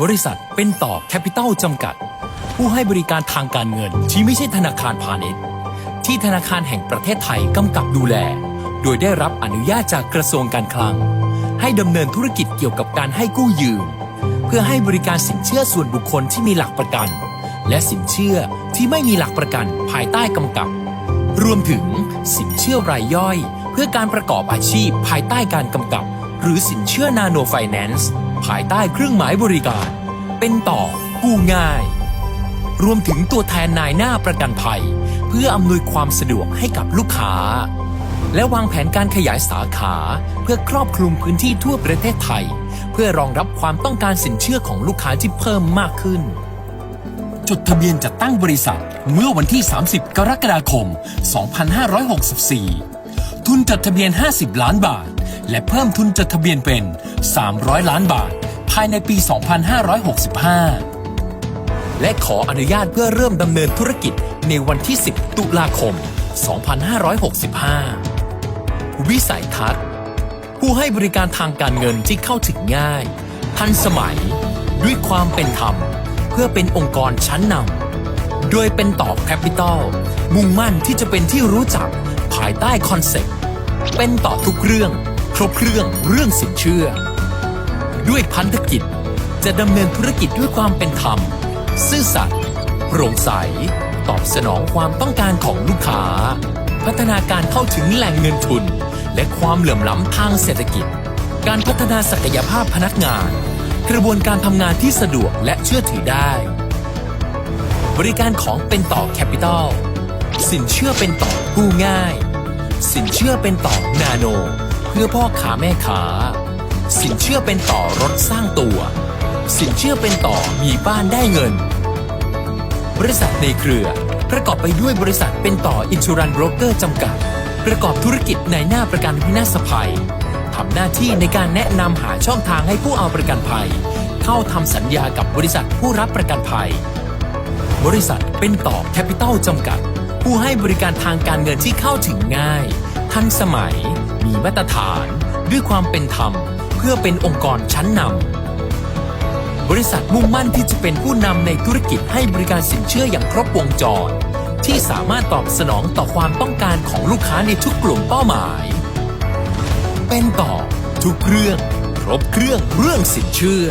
บริษัทเป็นต่อแคปิตอลจำกัด ผู้ให้บริการทางการเงินที่ไม่ใช่ธนาคารพาณิชย์ ที่ธนาคารแห่งประเทศไทยกำกับดูแล โดยได้รับอนุญาตจากกระทรวงการคลัง ให้ดำเนินธุรกิจเกี่ยวกับการให้กู้ยืม เพื่อให้บริการสินเชื่อส่วนบุคคลที่มีหลักประกัน และสินเชื่อที่ไม่มีหลักประกันภายใต้กำกับ รวมถึงสินเชื่อรายย่อย เพื่อการประกอบอาชีพภายใต้การกำกับ หรือสินเชื่อนาโนไฟแนนซ์ ภายใต้เครื่องหมายบริการ เป็นต่อกู้ง่าย รวมถึงตัวแทนนายหน้าประกันภัย เพื่ออำนวยความสะดวกให้กับลูกค้า และวางแผนการขยายสาขาเพื่อครอบคลุมพื้นที่ทั่วประเทศไทย เพื่อรองรับความต้องการสินเชื่อของลูกค้าที่เพิ่มมากขึ้นจดทะเบียนจัดตั้งบริษัทเมื่อวันที่ 30 กรกฎาคม 2564 ทุนจดทะเบียน 50 ล้านบาท และเพิ่มทุนจดทะเบียนเป็น 300 ล้านบาท ภายในปี 2565 และขออนุญาตเพื่อเริ่มดำเนินธุรกิจในวันที่ 10 ตุลาคม 2565 วิสัยทัศน์ ผู้ให้บริการทางการเงินที่เข้าถึงง่าย ทันสมัย ด้วยความเป็นธรรม เพื่อเป็นองค์กรชั้นนำโดยเป็นต่อแคปิตอลมุ่งมั่นที่จะเป็นที่รู้จักภายใต้คอนเซ็ปต์ เป็นต่อทุกเรื่อง ครบเครื่องเรื่องสินเชื่อ ด้วยพันธกิจจะดำเนินธุรกิจด้วยความเป็นธรรม ซื่อสัตย์โปร่งใส ตอบสนองความต้องการของลูกค้า พัฒนาการเข้าถึงแหล่งเงินทุน และความเหลื่อมล้ำทางเศรษฐกิจ การพัฒนาศักยภาพพนักงาน กระบวนการทำงานที่สะดวกและเชื่อถือได้ บริการของเป็นต่อแคปิตอลสินเชื่อเป็นต่อกู้ง่าย สินเชื่อเป็นต่อนาโน พื่อพ่อค้าแม่ค้าสินเชื่อเป็นต่อรถสร้างตัว สินเชื่อเป็นต่อมีบ้านได้เงิน บริษัทในเครือ ประกอบไปด้วยบริษัทเป็นต่ออินชูรันโบรกเกอร์จำกัด ประกอบธุรกิจในหน้าประกันวินาศภัยทำหน้าที่ในการแนะนำหาช่องทางให้ผู้เอาประกันภัย เข้าทำสัญญากับบริษัทผู้รับประกันภัย บริษัทเป็นต่อแคปิตอลจำกัด ผู้ให้บริการทางการเงินที่เข้าถึงง่าย ทันสมัย มีมาตรฐานด้วยความเป็นธรรม เพื่อเป็นองค์กรชั้นนำบริษัทมุ่งมั่นที่จะเป็นผู้นำในธุรกิจให้บริการสินเชื่ออย่างครบวงจร ที่สามารถตอบสนองต่อความต้องการของลูกค้าในทุกกลุ่มเป้าหมาย เป็นต่อทุกเรื่อง ครบเครื่องเรื่องสินเชื่อ